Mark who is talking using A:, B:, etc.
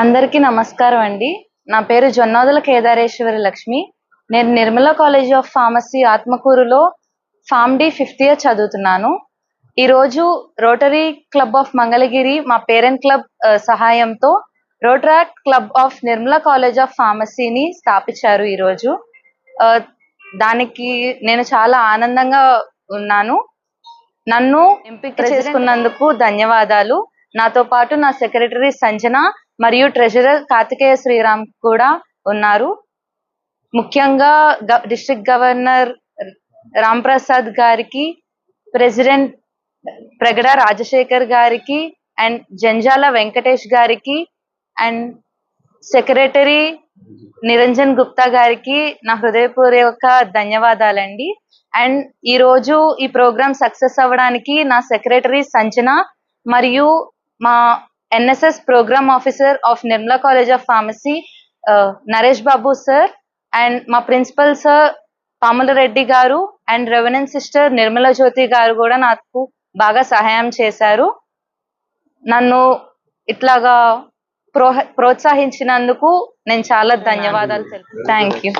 A: అందరికీ నమస్కారం అండి. నా పేరు జొన్నాదుల కేదారేశ్వరి లక్ష్మి. నేను నిర్మల కాలేజ్ ఆఫ్ ఫార్మసీ ఆత్మకూరులో ఫామ్ డి ఫిఫ్త్ ఇయర్ చదువుతున్నాను. ఈరోజు రోటరీ క్లబ్ ఆఫ్ మంగళగిరి మా పేరెంట్ క్లబ్ సహాయంతో rotaract club of Nirmala college of ఫార్మసీని స్థాపించారు ఈరోజు దానికి నేను చాలా ఆనందంగా ఉన్నాను. నన్ను ఎంపిక చేసుకున్నందుకు ధన్యవాదాలు. నాతో పాటు నా సెక్రటరీ సంజన మరియు ట్రెజరర్ కార్తికేయ శ్రీరామ్ కూడా ఉన్నారు. ముఖ్యంగా డిస్ట్రిక్ట్ గవర్నర్ రామ్ ప్రసాద్ గారికి ప్రెసిడెంట్ ప్రగడ రాజశేఖర్ గారికి అండ్ జంజాల వెంకటేష్ గారికి అండ్ సెక్రటరీ నిరంజన్ గుప్తా గారికి నా హృదయపూర్వక ధన్యవాదాలండి. అండ్ ఈ రోజు ఈ ప్రోగ్రామ్ సక్సెస్ అవ్వడానికి నా సెక్రటరీ సంజన మరియు మా NSS program officer of Nirmala college of pharmacy Naresh Babu sir and మా ప్రిన్సిపల్ సార్ పాముల రెడ్డి గారు and reverend sister Nirmala Jyothi గారు కూడా నాకు బాగా సహాయం చేశారు. నన్ను ఇట్లాగా ప్రో ప్రోత్సహించినందుకు నేను చాలా ధన్యవాదాలు తెలుపు థ్యాంక్ యూ